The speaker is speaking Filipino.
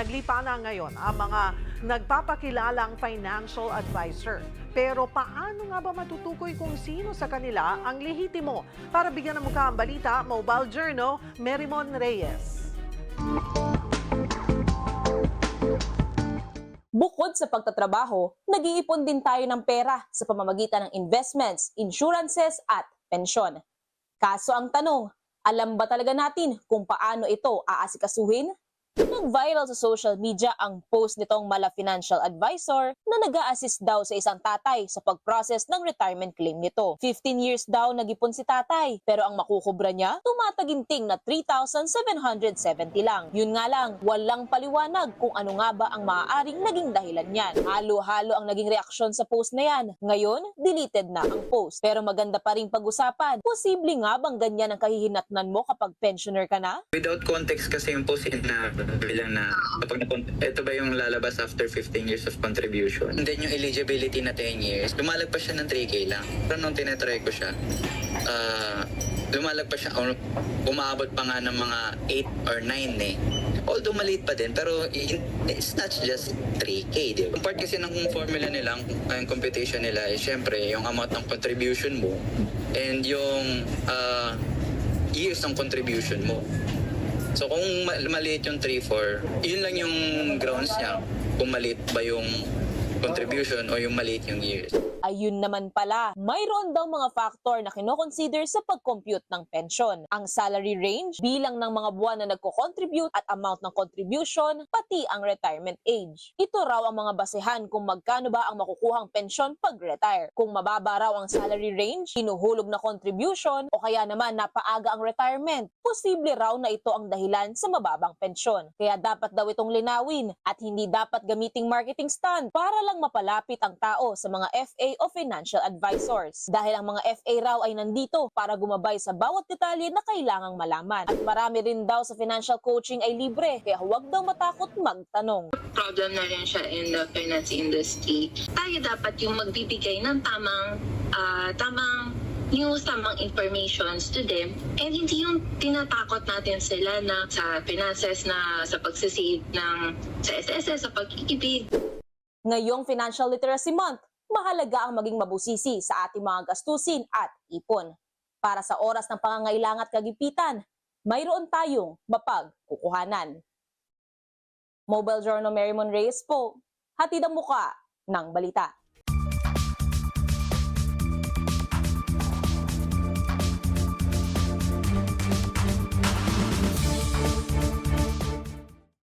Naglipa na ngayon ang mga nagpapakilalang financial advisor. Pero paano nga ba matutukoy kung sino sa kanila ang lehitimo? Para bigyan ng mukha ang balita, Mobile Journal, Merimon Reyes. Bukod sa pagtatrabaho, nag-iipon din tayo ng pera sa pamamagitan ng investments, insurances at pensyon. Kaso ang tanong, alam ba talaga natin kung paano ito aasikasuhin? Nag-viral sa social media ang post nitong mala financial advisor na nag assist daw sa isang tatay sa pag-process ng retirement claim nito. 15 years daw nag-ipon si tatay pero ang makukubra niya tumataginting na 3,770 lang. Yun nga lang, walang paliwanag kung ano nga ba ang maaaring naging dahilan niyan. Halo-halo ang naging reaksyon sa post na yan. Ngayon, deleted na ang post. Pero maganda pa rin pag-usapan. Posible nga bang ganyan ang kahihinatnan mo kapag pensioner ka na? Without context kasi yung post na bilang na kapag na ito ba yung lalabas after 15 years of contribution. And then yung eligibility na 10 years, lumalagpas siya ng 3K lang. Pero nung tinetry ko siya, ah lumalagpas siya, o umaabot pa nga ng mga 8 or 9 eh. Although maliit pa din, pero in- it's not just 3K, di ba? Ang part kasi ng formula nila, ang, computation nila, is syempre yung amount ng contribution mo and yung ah, years ng contribution mo. So kung ma- maliit yung 3-4, yun lang yung grounds niya. Kung maliit ba yung contribution o yung maliit yung years. Ayun naman pala, mayroon daw mga factor na kinoconsider sa pag-compute ng pensyon. Ang salary range, bilang ng mga buwan na nagko-contribute at amount ng contribution, pati ang retirement age. Ito raw ang mga basehan kung magkano ba ang makukuhang pensyon pag-retire. Kung mababa raw ang salary range, hinuhulog na contribution, o kaya naman napaaga ang retirement, posible raw na ito ang dahilan sa mababang pensyon. Kaya dapat daw itong linawin at hindi dapat gamiting marketing stunt para lang mapalapit ang tao sa mga FA o financial advisors. Dahil ang mga FA raw ay nandito para gumabay sa bawat detalye na kailangang malaman. At marami rin daw sa financial coaching ay libre, kaya huwag daw matakot magtanong. problem na rin siya in the finance industry. Tayo dapat yung magbibigay ng tamang ah, tamang news, tamang informations to them and hindi yung tinatakot natin sila na sa finances na sa pagsisave ng sa SSS, sa pag-ibig, Ngayong Financial Literacy Month, mahalaga ang maging mabusisi sa ating mga gastusin at ipon. Para sa oras ng pangangailangan at kagipitan, mayroon tayong mapagkukuhanan. Mobile Journal Mary Mon Reyes po, hatid ang muka ng balita.